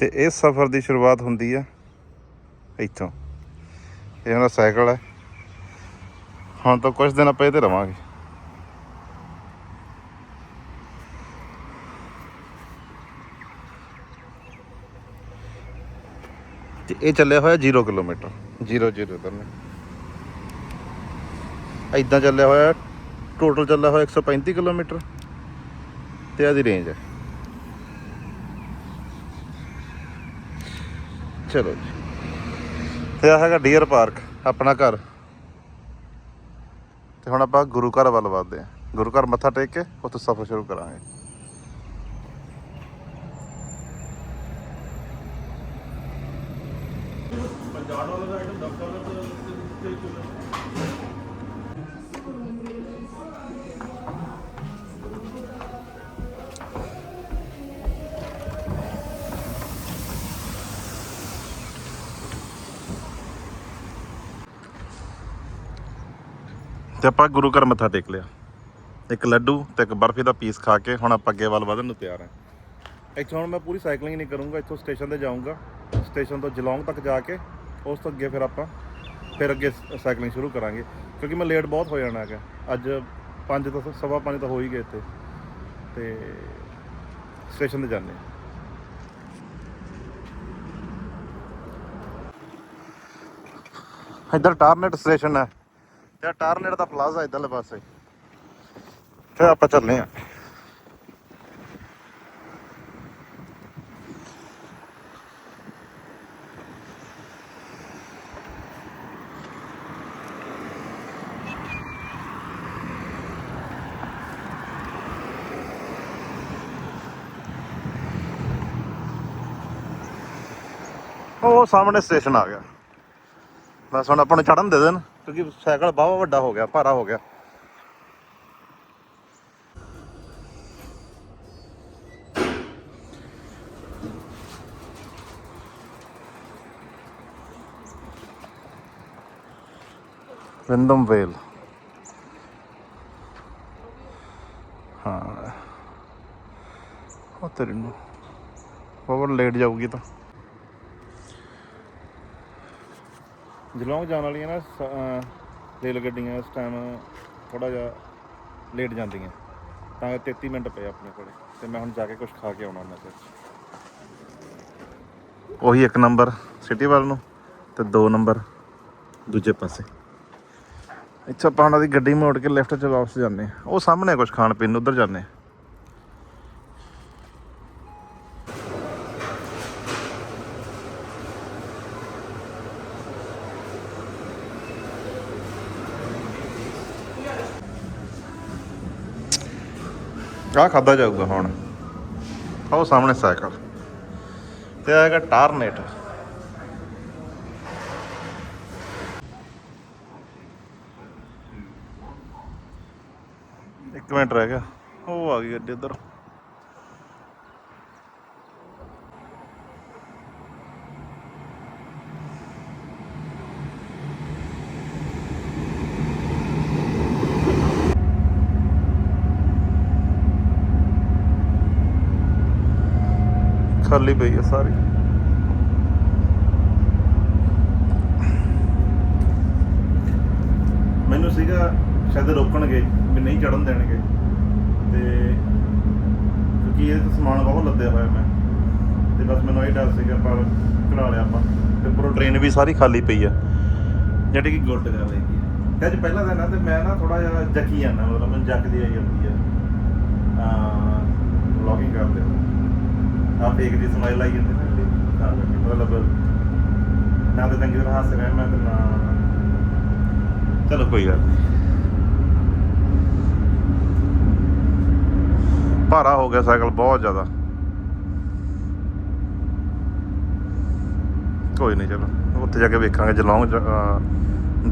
ਤੇ ਇਸ ਸਫ਼ਰ ਦੀ ਸ਼ੁਰੂਆਤ ਹੁੰਦੀ ਆ ਇੱਥੋਂ। ਇਹ ਮੇਰਾ ਸਾਈਕਲ ਹੈ। ਹੁਣ ਤਾਂ ਕੁਝ ਦਿਨ ਆਪਾਂ ਇਹਦੇ ਰਵਾਂਗੇ। ਤੇ ਇਹ ਚੱਲਿਆ ਹੋਇਆ 0 ਕਿਲੋਮੀਟਰ। 0 0 ਕਰਨੇ ਇਦਾਂ ਚੱਲਿਆ ਹੋਇਆ ਟੋਟਲ ਚੱਲਿਆ ਹੋਇਆ 135 ਕਿਲੋਮੀਟਰ। ਤੇ ਇਹਦੀ ਰੇਂਜ ਹੈ। ਚਲੋ ਜੀ। ਤੇ ਆ ਹੈਗਾ ਡੀਅਰ ਪਾਰਕ, ਆਪਣਾ ਘਰ। ਤੇ ਹੁਣ ਆਪਾਂ ਗੁਰੂ ਘਰ ਵੱਲ ਵੱਧਦੇ ਹਾਂ। ਗੁਰੂ ਘਰ ਮੱਥਾ ਟੇਕ ਕੇ ਉੱਥੋਂ ਸਫ਼ਰ ਸ਼ੁਰੂ ਕਰਾਂਗੇ। ਤੇ ਆਪਾਂ ਗੁਰੂ ਘਰ ਮੱਥਾ ਟੇਕ ਲਿਆ। ਇੱਕ ਲੱਡੂ ਤੇ ਇੱਕ ਬਰਫੀ ਦਾ ਪੀਸ ਖਾ ਕੇ ਹੁਣ ਆਪਾਂ ਅੱਗੇ ਵੱਲ ਵਧਣ ਨੂੰ ਤਿਆਰ ਹਾਂ। ਇੱਥੋਂ ਹੁਣ ਮੈਂ ਪੂਰੀ ਸਾਈਕਲਿੰਗ ਨਹੀਂ ਕਰੂੰਗਾ, ਇੱਥੋਂ ਸਟੇਸ਼ਨ ਤੇ ਜਾਊਂਗਾ। ਸਟੇਸ਼ਨ ਤੋਂ ਜਲੌਂਗ ਤੱਕ ਜਾ ਕੇ, ਉਸ ਤੋਂ ਅੱਗੇ ਫਿਰ ਆਪਾਂ ਫਿਰ ਅੱਗੇ ਸਾਈਕਲਿੰਗ ਸ਼ੁਰੂ ਕਰਾਂਗੇ। ਕਿਉਂਕਿ ਮੈਂ ਲੇਟ ਬਹੁਤ ਹੋ ਜਾਣਾ ਹੈਗਾ। ਅੱਜ 5 ਤੋਂ ਸਵਾ 5 ਤਾਂ ਹੋ ਹੀ ਗਏ ਇੱਥੇ। ਤੇ ਸਟੇਸ਼ਨ ਤੇ ਜਾਂਦੇ ਹਾਂ। ਇੱਧਰ ਟਾਰਨੇਟ ਸਟੇਸ਼ਨ ਹੈ। ਤੇ ਟਾਰਨੇਟ ਦਾ ਪਲਾਜ਼ਾ ਇੱਧਰਲੇ ਪਾਸੇ। ਫਿਰ ਆਪਾਂ ਚੱਲਨੇ ਆ ਉਹ ਸਾਹਮਣੇ ਸਟੇਸ਼ਨ ਆ ਗਿਆ। ਬਸ ਹੁਣ ਆਪਾਂ ਨੂੰ ਚੜਨ ਦੇ ਦੇਣ। ਕਿਉਂਕਿ ਸਾਈਕਲ ਬਹੁਤ ਵੱਡਾ ਹੋ ਗਿਆ, ਭਾਰਾ ਹੋ ਗਿਆ। ਵਿੰਦਮ ਵੇਲ ਹਾਂ। ਉਹ ਤੇਰੀ ਨੂੰ। ਬਹੁਤ ਲੇਟ ਜਾਊਗੀ ਤਾਂ। ਜਲੌਂਗ ਜਾਣ ਵਾਲੀਆਂ ਨਾ ਸ- ਅਹ ਰੇਲ ਗੱਡੀਆਂ ਇਸ ਟਾਈਮ ਥੋੜਾ ਜਿਹਾ ਲੇਟ ਜਾਂਦੀਆਂ। ਤਾਂ 33 ਮਿੰਟ ਪਏ ਆਪਣੇ ਕੋਲੇ। ਤੇ ਮੈਂ ਹੁਣ ਜਾ ਕੇ ਕੁਝ ਖਾ ਕੇ ਆਉਣਾ ਉਹਨਾਂ ਚਿਰ ਉਹੀ ਇੱਕ ਨੰਬਰ ਸਿਟੀ ਵੱਲ ਨੂੰ ਤੇ ਦੋ ਨੰਬਰ ਦੂਜੇ ਪਾਸੇ। ਇੱਥੇ ਆਪਾਂ ਉਹਨਾਂ ਦੀ ਗੱਡੀ ਮੋੜ ਕੇ ਲੈਫਟ 'ਚ ਵਾਪਸ ਜਾਂਦੇ ਹਾਂ। ਉਹ ਸਾਹਮਣੇ ਕੁਝ ਖਾਣ ਪੀਣ ਨੂੰ, ਉਧਰ ਜਾਂਦੇ ਹਾਂ। ਆਹ ਖਾਦਾ ਜਾਊਗਾ ਹੁਣ। ਆਹ ਉਹ ਸਾਹਮਣੇ ਸਾਈਕਲ। ਤੇ ਆ ਹੈਗਾ ਟਾਰਨੇਟ। ਇੱਕ ਮਿੰਟ ਰਹਿ ਗਿਆ। ਉਹ ਆ ਗਈ ਗੱਡੀ ਇੱਧਰ ਖਾਲੀ ਪਈ ਹੈ ਸਾਰੀ। ਮੈਨੂੰ ਸੀਗਾ ਸ਼ਾਇਦ ਰੋਕਣਗੇ ਵੀ ਨਹੀਂ ਚੜਨ ਦੇਣਗੇ। ਤੇ ਕਿਉਂਕਿ ਇਹ ਤਾਂ ਸਮਾਨ ਬਹੁਤ ਲੱਦਿਆ ਹੋਇਆ ਮੈਂ। ਤੇ ਬਸ ਮੈਨੂੰ ਇਹ ਡਰ ਸੀਗਾ ਪਰ ਚੜਾ ਲਿਆ ਆਪਾਂ। ਤੇ ਪੂਰਾ ਟ੍ਰੇਨ ਵੀ ਸਾਰੀ ਖਾਲੀ ਪਈ ਆ। ਜਿਹੜੀ ਕਿ ਗੁੱਟ ਕਰ ਲਈ ਅੱਜ ਪਹਿਲਾ ਦਿਨ ਆ ਤੇ ਮੈਂ ਨਾ ਥੋੜਾ ਜਿਹਾ ਜੱਕੀ ਜਾਂਦਾ ਮਤਲਬ ਮੈਨੂੰ ਜੱਕਦੀ ਆਈ ਜਾਂਦੀ ਆ। ਆ ਵਲੌਗਿੰਗ ਕਰਦੇ ਆ ਫੇਕ ਦੀ ਸਮਾਈਲ ਆਈ ਜਾਂਦੀ ਨਾ ਤਾਂ ਕਰਕੇ ਮਤਲਬ ਨਾ ਤਾਂ ਚੰਗੀ ਤਰ੍ਹਾਂ ਹੱਸ ਰਿਹਾ, ਮੈਂ ਤੇ ਨਾ ਚਲੋ ਕੋਈ ਗੱਲ ਭਾਰਾ ਹੋ ਗਿਆ ਸਾਈਕਲ ਬਹੁਤ ਜ਼ਿਆਦਾ। ਕੋਈ ਨਹੀਂ ਚਲੋ, ਉੱਥੇ ਜਾ ਕੇ ਵੇਖਾਂਗੇ ਜਲੌਂਗ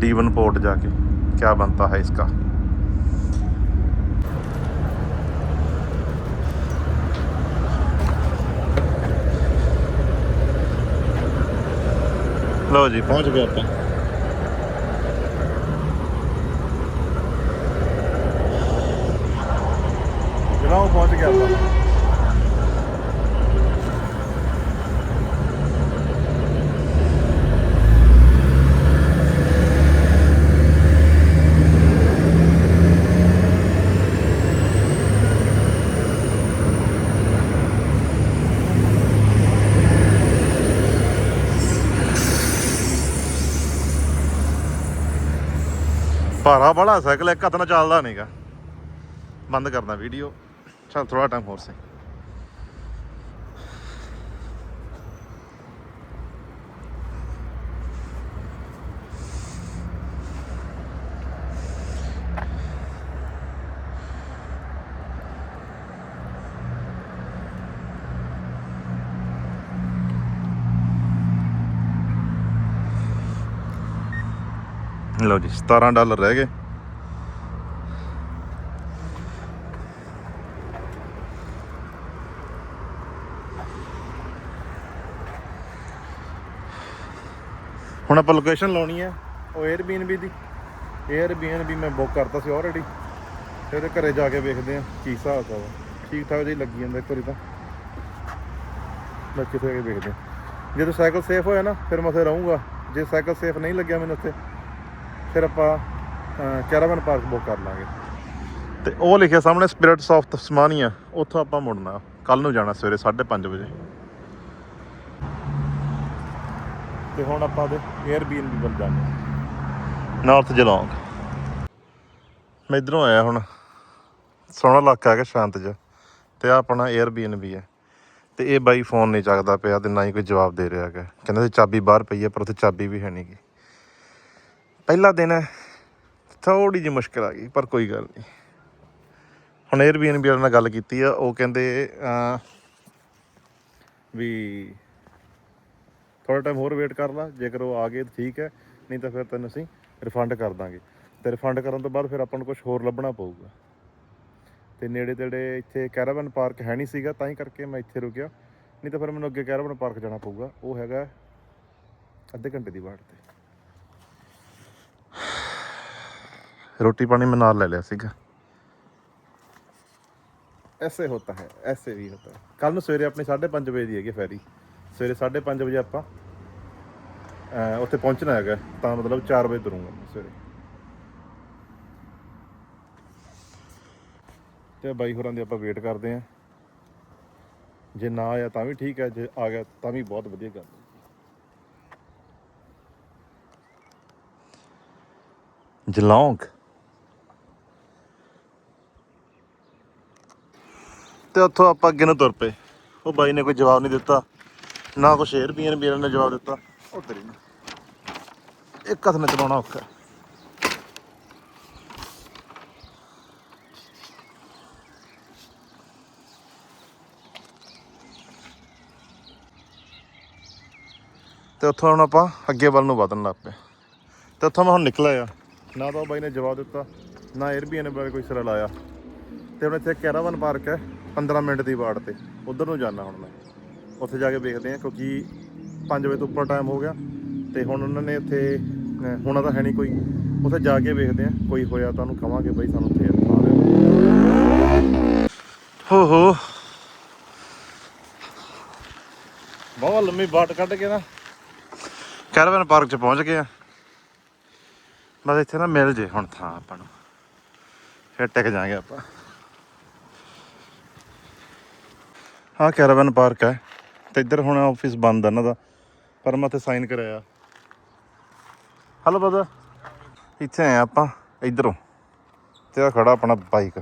ਡੀਵਨ ਪੋਰਟ ਜਾ ਕੇ। ਕੀ ਬਣਤਾ ਹੈ ਇਸਕਾ? ਲਓ ਜੀ। ਪਹੁੰਚ ਗਏ ਆਪਾਂ। ਜਨਾਬ ਪਹੁੰਚ ਗਿਆ ਆਪਾਂ। ਭਾਰਾ ਬੜਾ ਸਾਈਕਲ ਇੱਕ ਹੱਥ ਨਾਲ ਚੱਲਦਾ ਨਹੀਂਗਾ ਬੰਦ ਕਰਦਾ ਵੀਡੀਓ ਚਲ ਥੋੜਾ ਟਾਈਮ ਹੋਰ ਸਹੀ ਲਓ ਜੀ 17 ਡਾਲਰ ਰਹਿ ਗਏ। ਹੁਣ ਆਪਾਂ ਲੋਕੇਸ਼ਨ ਲਾਉਣੀ ਹੈ ਉਹ Airbnb ਦੀ। Airbnb ਮੈਂ ਬੁੱਕ ਕਰਤਾ ਸੀ ਆਲਰੇਡੀ ਤੇ ਉਹਦੇ ਘਰੇ ਜਾ ਕੇ ਵੇਖਦੇ ਆ, ਕੀ ਹਿਸਾਬ ਆ। ਠੀਕ ਠਾਕ ਜੀ ਲੱਗੀ ਜਾਂਦਾ ਇੱਕ ਵਾਰੀ ਤਾਂ। ਮੈਂ ਕਿਤੇ ਕੇ ਵੇਖਦੇ ਜਦੋਂ ਸਾਈਕਲ ਸੇਫ ਹੋਇਆ ਨਾ, ਫਿਰ ਮੈਂ ਉੱਥੇ ਰਹੂੰਗਾ। ਜੇ ਸਾਈਕਲ ਸੇਫ ਨਹੀਂ ਲੱਗਿਆ ਮੈਨੂੰ ਉੱਥੇ ਫਿਰ ਆਪਾਂ ਕੈਰਾਵਨ ਪਾਰਕ ਬੁੱਕ ਕਰ ਲਾਂਗੇ। ਤੇ ਉਹ ਲਿਖਿਆ ਸਾਹਮਣੇ ਸਪਿਰਿਟਸ ਆਫ ਤਸਮਾਨੀਆ ਉੱਥੋਂ ਆਪਾਂ ਮੁੜਨਾ। ਕੱਲ ਨੂੰ ਜਾਣਾ ਸਵੇਰੇ 5:30 ਵਜੇ। ਤੇ ਹੁਣ ਆਪਾਂ ਦੇ 에ਅਰਬੀਐਨਬੀ ਵੱਲ ਜਾਂਦੇ ਨਾਰਥ ਜਲੌਂਗ ਮੈਂ ਇਧਰੋਂ ਆਇਆ ਹੁਣ। ਸੋਹਣਾ ਇਲਾਕਾ ਹੈਗਾ ਸ਼ਾਂਤ ਜਿਹਾ। ਤੇ ਆ ਆਪਣਾ 에ਅਰਬੀਐਨਬੀ ਹੈ। ਤੇ ਇਹ ਬਾਈ ਫੋਨ ਨਹੀਂ ਚੱਕਦਾ ਪਿਆ ਤੇ ਨਾ ਹੀ ਕੋਈ ਜਵਾਬ ਦੇ ਰਿਹਾ ਹੈਗਾ। ਕਹਿੰਦਾ ਸੀ ਚਾਬੀ ਬਾਹਰ ਪਈ ਹੈ ਪਰ ਉੱਥੇ ਚਾਬੀ ਵੀ ਹੈ ਨਹੀਂਗੀ ਪਹਿਲਾ ਦਿਨ ਹੈ ਥੋੜੀ ਜਿਹੀ ਮੁਸ਼ਕਲ ਆ ਗਈ, ਪਰ ਕੋਈ ਗੱਲ ਨਹੀਂ। ਹੁਣ 에ਅਰਬੀਐਨਬੀ ਵਾਲਿਆਂ ਨਾਲ ਗੱਲ ਕੀਤੀ ਆ, ਉਹ ਕਹਿੰਦੇ ਵੀ ਥੋੜਾ ਟਾਈਮ ਹੋਰ ਵੇਟ ਕਰ ਲਾ, ਜੇਕਰ ਉਹ ਆ ਗਏ ਤਾਂ ਠੀਕ ਹੈ, ਨਹੀਂ ਤਾਂ ਫਿਰ ਤੈਨੂੰ ਅਸੀਂ ਰਿਫੰਡ ਕਰ ਦਾਂਗੇ। ਤੇ ਰਿਫੰਡ ਕਰਨ ਤੋਂ ਬਾਅਦ ਫਿਰ ਆਪਾਂ ਨੂੰ ਕੁਝ ਹੋਰ ਲੱਭਣਾ ਪਊਗਾ। ਤੇ ਨੇੜੇ ਤੇੜੇ ਇੱਥੇ ਕੈਰਾਵਨ ਪਾਰਕ ਹੈ ਨਹੀਂ ਸੀਗਾ, ਤਾਂ ਹੀ ਕਰਕੇ ਮੈਂ ਇੱਥੇ ਰੁਕਿਆ। ਨਹੀਂ ਤਾਂ ਫਿਰ ਮੈਨੂੰ ਅੱਗੇ ਕੈਰਾਵਨ ਪਾਰਕ ਜਾਣਾ ਪਊਗਾ, ਉਹ ਹੈਗਾ ਅੱਧੇ ਘੰਟੇ ਦੀ ਵਾਟ ਤੇ। ਰੋਟੀ ਪਾਣੀ ਮੈਂ ਨਾਲ ਲੈ ਲਿਆ ਸੀਗਾ। ਐਸੇ ਹੋਤਾ ਹੈ ਐਸੇ ਵੀ ਹੋਤਾ ਹੈ। ਕੱਲ ਨੂੰ ਸਵੇਰੇ ਆਪਣੀ 5:30 ਵਜੇ ਦੀ ਹੈਗੀ ਫੈਰੀ। ਸਵੇਰੇ 5:30 ਵਜੇ ਆਪਾਂ ਉੱਥੇ ਪਹੁੰਚਣਾ ਹੈਗਾ ਤਾਂ ਮਤਲਬ 4 ਵਜੇ ਤੁਰੂੰਗਾ ਸਵੇਰੇ। ਤੇ ਬਾਈ ਹੋਰਾਂ ਦੀ ਆਪਾਂ ਵੇਟ ਕਰਦੇ ਆਂ ਜੇ ਨਾ ਆਇਆ ਤਾਂ ਵੀ ਠੀਕ ਹੈ ਜੇ ਆ ਗਿਆ ਤਾਂ ਵੀ ਬਹੁਤ ਵਧੀਆ ਗੱਲ ਹੈ। ਜਲੌਂਗ ਤੇ ਉੱਥੋਂ ਆਪਾਂ ਅੱਗੇ ਨੂੰ ਤੁਰ ਪਏ। ਉਹ ਬਾਈ ਨੇ ਕੋਈ ਜਵਾਬ ਨਹੀਂ ਦਿੱਤਾ। ਨਾ ਕੁਛ 에ਅਰਬੀਐਨ ਵੀਰਾਂ ਨੇ ਜਵਾਬ ਦਿੱਤਾ। ਉਹ ਤੇਰੀ ਨੂੰ। ਇੱਕ ਹੱਥ ਨਾਲ ਚਲਾਉਣਾ ਔਖਾ ਹੈ। ਤੇ ਉੱਥੋਂ ਹੁਣ ਆਪਾਂ ਅੱਗੇ ਵੱਲ ਨੂੰ ਵਧਣ ਲੱਗ ਪਏ। ਤੇ ਉੱਥੋਂ ਮੈਂ ਹੁਣ ਨਿਕਲਿਆ ਆ ਨਾ ਤਾਂ ਉਹ ਬਾਈ ਨੇ ਜਵਾਬ ਦਿੱਤਾ, ਨਾ 에ਅਰਬੀਐਨ ਬਾਰੇ ਕੋਈ ਸਿਰਾ ਲਾਇਆ। ਤੇ ਹੁਣ ਇੱਥੇ ਕੈਰਾਵਨ ਪਾਰਕ ਹੈ। 15 ਮਿੰਟ ਦੀ ਵਾਟ ਤੇ। ਉਧਰ ਨੂੰ ਜਾਣਾ ਹੁਣ ਮੈਂ। ਉੱਥੇ ਜਾ ਕੇ ਵੇਖਦੇ ਆ ਕਿਉਂਕਿ 5 ਵਜੇ ਤੋਂ ਉੱਪਰ ਟਾਈਮ ਹੋ ਗਿਆ ਤੇ ਹੁਣ ਉਹਨਾਂ ਨੇ ਇੱਥੇ ਅਹ, ਹੋਣਾ ਤਾਂ ਹੈ ਨਹੀਂ ਕੋਈ। ਉੱਥੇ ਜਾ ਕੇ ਵੇਖਦੇ ਆ ਕੋਈ ਹੋਇਆ ਤਾਂ ਉਹਨੂੰ ਕਵਾਂਗੇ ਬਈ ਸਾਨੂੰ ਉੱਥੇ ਆ ਲਿਓ ਹੋ ਹੋ। ਬਹੁਤ ਲੰਮੀ ਬਾਟ ਕੱਢ ਕੇ ਨਾ। ਕੈਰਾਵਨ ਪਾਰਕ ਚ ਪਹੁੰਚ ਗਏ ਆ ਬਸ ਇੱਥੇ ਨਾ ਮਿਲ ਜੇ ਹੁਣ ਥਾਂ ਆਪਾਂ ਨੂੰ। ਫਿਰ ਟਿਕ ਜਾਾਂਗੇ ਆਪਾਂ। ਹਾਂ ਕੈਰਾਵਨ ਪਾਰਕ ਹੈ। ਤੇ ਇੱਧਰ ਹੁਣ ਆਫਿਸ ਬੰਦ ਆ ਇਹਨਾਂ ਦਾ। ਪਰ ਮੈਂ ਉੱਥੇ ਸਾਈਨ ਕਰਾਇਆ। ਹਲੋ ਬਦਾ ਇੱਥੇ ਆਏ ਆਪਾਂ, ਇੱਧਰੋਂ। ਤੇ ਆ ਖੜਾ ਆਪਣਾ ਬਾਈਕ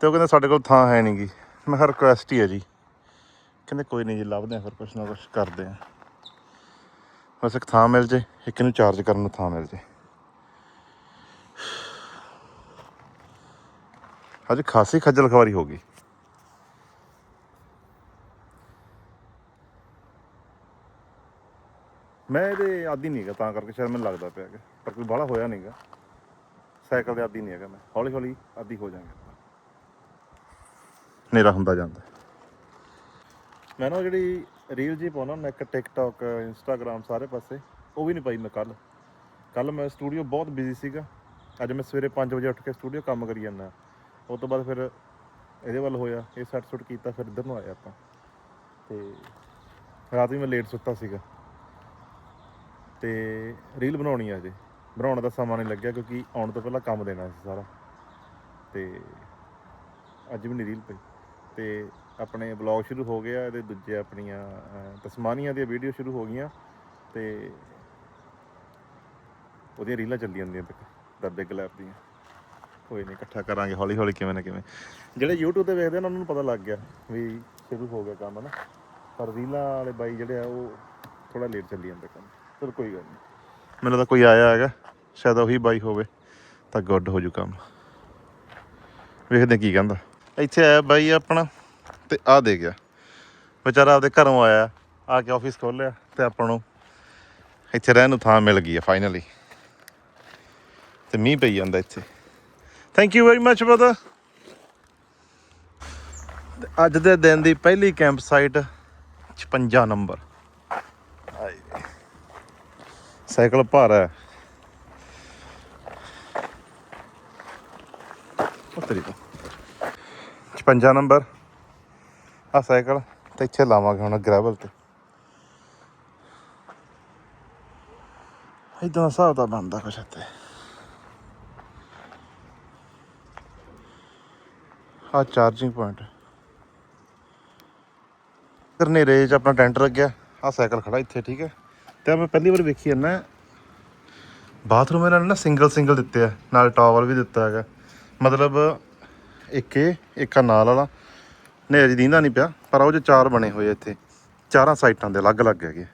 ਤੇ ਉਹ ਕਹਿੰਦੇ ਸਾਡੇ ਕੋਲ ਥਾਂ ਹੈ ਨਹੀਂਗੀ ਮੈਂ ਕਿਹਾ ਰਿਕੁਐਸਟ ਹੀ ਹੈ ਜੀ। ਕਹਿੰਦੇ ਕੋਈ ਨਹੀਂ ਜੀ, ਲੱਭਦੇ ਆ ਫਿਰ ਕੁਛ ਨਾ ਕੁਛ ਕਰਦੇ ਆ। ਬਸ ਇੱਕ ਥਾਂ ਮਿਲ ਜੇ, ਇੱਕ ਨੂੰ ਚਾਰਜ ਕਰਨ ਨੂੰ ਥਾਂ ਮਿਲ ਜੇ। ਅੱਜ ਖਾਸੀ ਖੱਜਲ ਖਵਾਰੀ ਹੋ ਗਈ। ਮੈਂ ਇਹਦੇ ਆਦੀ ਨਹੀਂ ਹੈਗਾ, ਤਾਂ ਕਰਕੇ ਸ਼ਾਇਦ ਮੈਨੂੰ ਲੱਗਦਾ ਪਿਆ ਕਿ ਪਰ ਕੋਈ ਬਾਹਲਾ ਹੋਇਆ ਨਹੀਂਗਾ ਸਾਈਕਲ ਦੇ ਆਦੀ ਨਹੀਂ ਹੈਗਾ ਮੈਂ। ਹੌਲੀ ਹੌਲੀ ਆਦੀ ਹੋ ਜਾਵਾਂਗੇ ਹਨੇਰਾ ਹੁੰਦਾ ਜਾਂਦਾ। ਮੈਂ ਨਾ ਉਹ ਜਿਹੜੀ ਰੀਲ ਜੀ ਪਾਉਣਾ, ਮੈਂ ਇੱਕ ਟਿਕਟੌਕ ਇੰਸਟਾਗ੍ਰam ਸਾਰੇ ਪਾਸੇ, ਉਹ ਵੀ ਨਹੀਂ ਪਾਈ ਮੈਂ ਕੱਲ। ਕੱਲ ਮੈਂ ਸਟੂਡੀਓ ਬਹੁਤ ਬਿਜ਼ੀ ਸੀਗਾ। ਅੱਜ ਮੈਂ ਸਵੇਰੇ 5 ਵਜੇ ਉੱਠ ਕੇ ਸਟੂਡੀਓ ਕੰਮ ਕਰੀ ਜਾਂਦਾ। ਉਸ ਤੋਂ ਬਾਅਦ ਫਿਰ ਇਹਦੇ ਵੱਲ ਹੋਇਆ, ਇਹ ਸੈੱਟ ਸੁੱਟ ਕੀਤਾ, ਫਿਰ ਇੱਧਰ ਨੂੰ ਆਇਆ ਆਪਾਂ। ਤੇ ਰਾਤ ਵੀ ਮੈਂ ਲੇਟ ਸੁੱਤਾ ਸੀਗਾ। ਤੇ ਰੀਲ ਬਣਾਉਣੀ ਆ ਅਜੇ ਬਣਾਉਣ ਦਾ ਸਮਾਂ ਨਹੀਂ ਲੱਗਿਆ ਕਿਉਂਕਿ ਆਉਣ ਤੋਂ ਪਹਿਲਾਂ ਕੰਮ ਦੇਣਾ ਸੀ ਸਾਰਾ। ਤੇ ਅੱਜ ਵੀ ਨਹੀਂ ਰੀਲ ਪਈ। ਤੇ ਆਪਣੇ ਵਲੌਗ ਸ਼ੁਰੂ ਹੋ ਗਿਆ, ਇਹਦੇ ਦੂਜੇ ਆਪਣੀਆਂ ਤਸਮਾਨੀਆਂ ਦੀਆਂ ਵੀਡੀਓ ਸ਼ੁਰੂ ਹੋ ਗਈਆਂ। ਤੇ ਉਹਦੀਆਂ ਰੀਲਾਂ ਚੱਲੀ ਜਾਂਦੀਆਂ ਤੱਕ ਕੀਤਾ ਬਿਗ ਲੈਬ ਦੀਆਂ। ਕੋਈ ਨਹੀਂ ਇਕੱਠਾ ਕਰਾਂਗੇ ਹੌਲੀ ਹੌਲੀ ਕਿਵੇਂ ਨਾ ਕਿਵੇਂ। ਜਿਹੜੇ YouTube ਤੇ ਵੇਖਦੇ ਨੇ, ਉਹਨਾਂ ਨੂੰ ਪਤਾ ਲੱਗ ਗਿਆ ਵੀ ਸ਼ੁਰੂ ਹੋ ਗਿਆ ਕੰਮ ਨਾ। ਪਰ ਰੀਲਾਂ ਵਾਲੇ ਬਾਈ ਜਿਹੜੇ ਆ, ਉਹ ਥੋੜਾ ਲੇਟ ਚੱਲੀ ਜਾਂਦੇ ਕੰਮ। ਚਲ ਕੋਈ ਗੱਲ ਨਹੀਂ। ਮੈਨੂੰ ਤਾਂ ਕੋਈ ਆਇਆ ਹੈਗਾ, ਸ਼ਾਇਦ ਉਹੀ ਬਾਈ ਹੋਵੇ, ਤਾਂ ਗੁੱਡ ਹੋ ਜੂ ਕੰਮ। ਵੇਖਦੇ ਕੀ ਕਹਿੰਦਾ। ਇੱਥੇ ਆਇਆ ਬਾਈ ਆਪਣਾ, ਤੇ ਆ ਦੇ ਗਿਆ। ਵਿਚਾਰਾ ਆਪਦੇ ਘਰੋਂ ਆਇਆ, ਆ ਕੇ ਆਫਿਸ ਖੋਲਿਆ ਤੇ ਆਪਾਂ ਨੂੰ ਇੱਥੇ ਰਹਿਣ ਨੂੰ ਥਾਂ ਮਿਲ ਗਈ ਹੈ ਫਾਈਨਲੀ ਤੇ ਮੀਂਹ ਪਈ ਜਾਂਦਾ ਇੱਥੇ। Thank you very much brother ਅੱਜ ਦੇ ਦਿਨ ਦੀ ਪਹਿਲੀ ਕੈਂਪ ਸਾਈਟ 56 ਨੰਬਰ ਆਏ। ਸਾਈਕਲ ਭਾਰਾ ਹੈ। ਉਹ ਤੋਂ। 56 ਨੰਬਰ। ਆ ਸਾਈਕਲ ਤੇ ਇੱਥੇ ਲਾਵਾਂਗੇ ਹੁਣ ਗ੍ਰੈਵਲ ਤੇ। ਇਦਾਂ ਹਿਸਾਬ ਦਾ ਬਣਦਾ ਕੁਛ ਇੱਥੇ। ਆ ਚਾਰਜਿੰਗ ਪੁਆਇੰਟ ਕਰਨੇ ਰੇਜ ਆਪਣਾ ਟੈਂਟ ਲੱਗਿਆ। ਆ ਸਾਈਕਲ ਖੜਾ ਇੱਥੇ, ਠੀਕ ਹੈ। ਤੇ ਮੈਂ ਪਹਿਲੀ ਵਾਰ ਵੇਖੀ ਨਾ। ਬਾਥਰੂਮ ਇਹਨਾਂ ਨੇ ਨਾ ਸਿੰਗਲ ਸਿੰਗਲ ਦਿੱਤੇ ਆ, ਨਾਲ ਟਾਵਲ ਵੀ ਦਿੱਤਾ ਹੈਗਾ। ਮਤਲਬ ਇੱਕ ਇਹ, ਇੱਕ ਆ ਨਾਲ ਵਾਲਾ। ਨੇਰੀ ਦੀਂਦਾ ਨਹੀਂ ਪਿਆ, ਪਰ ਉਹ ਜੇ ਚਾਰ ਬਣੇ ਹੋਏ ਆ ਇੱਥੇ। ਚਾਰਾਂ ਸਾਈਟਾਂ ਦੇ ਅਲੱਗ-ਅਲੱਗ ਹੈਗੇ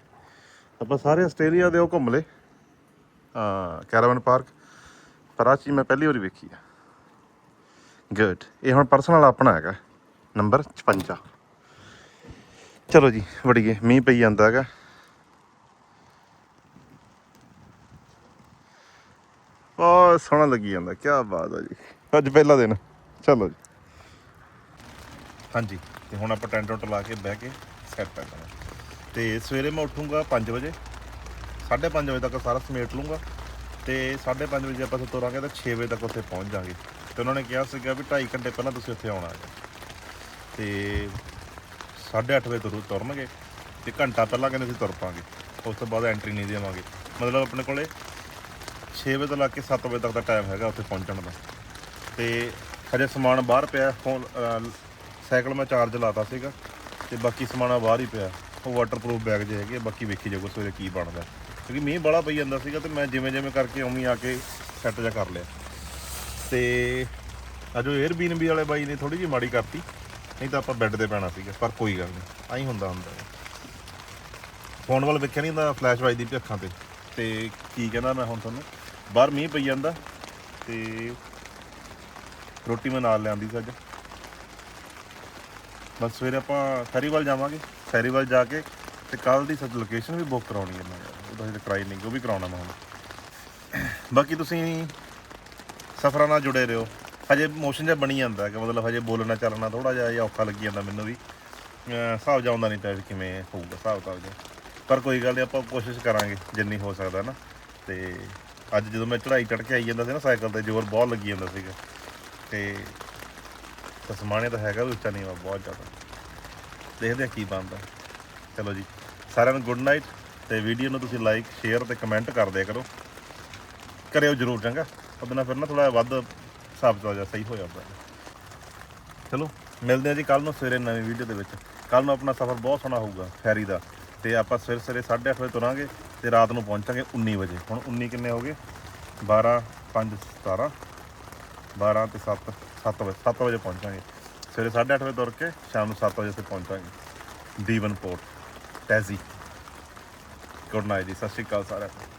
ਆਪਾਂ ਸਾਰੇ ਆਸਟ੍ਰੇਲੀਆ ਦੇ ਉਹ ਘੁੰਮ ਲਏ। ਆ ਕੈਰਾਵਨ ਪਾਰਕ। ਪਰ ਆਹ ਚੀਜ਼ ਮੈਂ ਪਹਿਲੀ ਵਾਰੀ ਵੇਖੀ ਆ। ਗੁੱਡ ਇਹ ਹੁਣ ਪਰਸਨਲ ਆਪਣਾ ਹੈਗਾ। ਨੰਬਰ 56 ਚਲੋ ਜੀ, ਵੜੀਏ। ਮੀਂਹ ਪਈ ਜਾਂਦਾ ਹੈਗਾ। ਬਹੁਤ ਸੋਹਣਾ ਲੱਗੀ ਜਾਂਦਾ ਕੀ ਬਾਤ ਆ ਜੀ। ਅੱਜ ਪਹਿਲਾ ਦਿਨ, ਚਲੋ ਜੀ। ਹਾਂਜੀ, ਤੇ ਹੁਣ ਆਪਾਂ ਟੈਂਟ ਟੁੰਟ ਲਾ ਕੇ ਬਹਿ ਕੇ ਸੈੱਟ ਕਰ ਲਾਂਗੇ ਤੇ ਸਵੇਰੇ ਮੈਂ ਉੱਠੂੰਗਾ 5 ਵਜੇ 5:30 ਵਜੇ ਤੱਕ ਸਾਰਾ ਸਮੇਟ ਲੂੰਗਾ ਤੇ 5:30 ਵਜੇ ਆਪਾਂ ਤੋਂ ਤੁਰਾਂਗੇ ਤਾਂ 6 ਵਜੇ ਤੱਕ ਉੱਥੇ ਪਹੁੰਚ ਜਾਾਂਗੇ ਤੇ ਉਹਨਾਂ ਨੇ ਕਿਹਾ ਸੀਗਾ ਵੀ 2.5 ਘੰਟੇ ਪਹਿਲਾਂ ਤੁਸੀਂ ਉੱਥੇ ਆਉਣਾ ਹੈ। ਤੇ 8:30 ਵਜੇ ਤੁਰੂ ਤੁਰਨਗੇ, ਤੇ ਘੰਟਾ ਪਹਿਲਾਂ ਕਹਿੰਦੇ ਅਸੀਂ ਤੁਰ ਪਾਂਗੇ। ਉਸ ਤੋਂ ਬਾਅਦ ਐਂਟਰੀ ਨਹੀਂ ਦੇਵਾਂਗੇ। ਮਤਲਬ ਆਪਣੇ ਕੋਲੇ 6 ਵਜੇ ਤੋਂ ਲੱਗ ਕੇ 7 ਵਜੇ ਤੱਕ ਦਾ ਟਾਈਮ ਹੈਗਾ ਉੱਥੇ ਪਹੁੰਚਣ ਦਾ। ਤੇ ਹਜੇ ਸਮਾਨ ਬਾਹਰ ਪਿਆ ਫੋਨ ਸਾਈਕਲ ਮੈਂ ਚਾਰਜ ਲਾਤਾ ਸੀਗਾ ਤੇ ਬਾਕੀ ਸਮਾਨ ਬਾਹਰ ਹੀ ਪਿਆ। ਉਹ ਵਾਟਰਪ੍ਰੂਫ ਬੈਗ ਜੇ ਹੈਗੇ, ਬਾਕੀ ਵੇਖੀ ਜਾਊਗਾ ਸਵੇਰੇ ਕੀ ਬਣਦਾ। ਕਿਉਂਕਿ ਮੀਂਹ ਬੜਾ ਪਈ ਜਾਂਦਾ ਸੀਗਾ ਤੇ ਮੈਂ ਜਿਵੇਂ ਜਿਵੇਂ ਕਰਕੇ ਉਵੇਂ ਆ ਕੇ ਸੈੱਟ ਜਾ ਕਰ ਲਿਆ। ਤੇ ਅਜੋ 에ਅਰਬੀਐਨਬੀ ਵਾਲੇ ਬਾਈ ਨੇ ਥੋੜੀ ਜਿਹੀ ਮਾੜੀ ਕਰਤੀ, ਨਹੀਂ ਤਾਂ ਆਪਾਂ ਬੈੱਡ ਤੇ ਪੈਣਾ ਸੀਗਾ, ਪਰ ਕੋਈ ਗੱਲ ਨਹੀਂ ਆਈ ਹੁੰਦਾ ਹੁੰਦਾ ਫੋਨ ਵੱਲ ਵੇਖਿਆ ਨਹੀਂ ਹੁੰਦਾ ਫਲੈਸ਼ ਵੱਜਦੀ ਪਈ ਅੱਖਾਂ ਤੇ। ਤੇ ਕੀ ਕਹਿੰਦਾ ਮੈਂ ਹੁਣ ਤੁਹਾਨੂੰ? ਬਾਹਰ ਮੀਂਹ ਪਈ ਜਾਂਦਾ ਤੇ ਰੋਟੀ ਮੈਂ ਨਾਲ ਲਿਆਂਦੀ ਸੀ ਅੱਜ। ਬਸ ਸਵੇਰੇ ਆਪਾਂ ਫੈਰੀਵਾਲ ਜਾਵਾਂਗੇ। ਫੈਰੀਵਾਲ ਜਾ ਕੇ ਤੇ ਕੱਲ ਦੀ ਸੱਚ ਲੋਕੇਸ਼ਨ ਵੀ ਬੁੱਕ ਕਰਾਉਣੀ ਹੈ ਮੈਂ। ਯਾਰ ਉਹਦਾ ਹਜੇ ਕਰਾਈ ਨਹੀਂ, ਉਹ ਵੀ ਕਰਾਉਣਾ ਮੈਂ ਹੁਣ। ਬਾਕੀ ਤੁਸੀਂ ਸਫ਼ਰਾਂ ਨਾਲ ਜੁੜੇ ਰਹੋ। ਹਜੇ ਮੋਸ਼ਨ ਜਿਹਾ ਬਣੀ ਜਾਂਦਾ ਕਿ ਮਤਲਬ ਹਜੇ ਬੋਲਣਾ, ਚੱਲਣਾ ਥੋੜਾ ਜਿਹਾ ਜਿਹਾ ਔਖਾ ਲੱਗੀ ਜਾਂਦਾ ਮੈਨੂੰ ਵੀ। ਹਿਸਾਬ ਜਾਉਂਦਾ ਨਹੀਂ ਪਿਆ ਕਿਵੇਂ ਹੋਊਗਾ, ਹਿਸਾਬ ਤਾਂ ਜਿਹਾ। ਪਰ ਕੋਈ ਗੱਲ ਨਹੀਂ ਆਪਾਂ ਕੋਸ਼ਿਸ਼ ਕਰਾਂਗੇ, ਜਿੰਨੀ ਹੋ ਸਕਦਾ ਨਾ। ਤੇ ਅੱਜ ਜਦੋਂ ਮੈਂ ਚੜਾਈ ਚੜ ਕੇ ਆਈ ਜਾਂਦਾ ਸੀ ਨਾ ਸਾਈਕਲ ਤੇ, ਜ਼ੋਰ ਬਹੁਤ ਲੱਗੀ ਜਾਂਦਾ ਸੀਗਾ। ਤੇ ਤਸਮਾਨੇ ਤਾਂ ਹੈਗਾ ਵੀ ਉੱਚਾ ਨੀਵਾ, ਬਹੁਤ ਜ਼ਿਆਦਾ। ਦੇਖਦੇ ਆ ਕੀ ਬਣਦਾ। ਚਲੋ ਜੀ, ਸਾਰਿਆਂ ਨੂੰ ਗੁੱਡ ਨਾਈਟ ਤੇ ਵੀਡੀਓ ਨੂੰ ਤੁਸੀਂ ਲਾਈਕ ਸ਼ੇਅਰ ਤੇ ਕਮੈਂਟ ਕਰ ਦਿਆ ਕਰੋ। ਕਰਿਓ ਜਰੂਰ ਚੰਗਾ। ਉਹਦੇ ਨਾਲ ਫਿਰ ਨਾ ਥੋੜਾ ਵੱਧ ਹਿਸਾਬ ਤੋਂ ਸਹੀ ਹੋ ਜਾਂਦਾ। ਚਲੋ, ਮਿਲਦੇ ਆ ਜੀ ਕੱਲ ਨੂੰ ਸਵੇਰੇ ਨਵੀਂ ਵੀਡੀਓ ਦੇ ਵਿੱਚ। ਕੱਲ ਨੂੰ ਆਪਣਾ ਸਫ਼ਰ ਬਹੁਤ ਸੋਹਣਾ ਹੋਊਗਾ ਫੈਰੀ ਦਾ। ਤੇ ਆਪਾਂ ਸਵੇਰੇ ਸਵੇਰੇ 8:30 ਵਜੇ ਤੁਰਾਂਗੇ ਤੇ ਰਾਤ ਨੂੰ ਪਹੁੰਚਾਂਗੇ 19 ਵਜੇ। ਹੁਣ 19 ਕਿੰਨੇ ਹੋ ਗਏ? 12 5 17 12 ਤੇ 7 7 ਵਜੇ 7 ਵਜੇ ਪਹੁੰਚਾਂਗੇ। ਸਵੇਰੇ 8:30 ਵਜੇ ਤੁਰ ਕੇ ਸ਼ਾਮ ਨੂੰ 7 ਵਜੇ ਤੇ ਪਹੁੰਚਾਂਗੇ। ਦੀਵਨਪੋਰਟ, ਟੈਜ਼ੀ। ਗੁੱਡ ਨਾਈਟ ਜੀ, ਸਤਿ ਸ਼੍ਰੀ ਅਕਾਲ ਸਾਰਿਆਂ ਨੂੰ।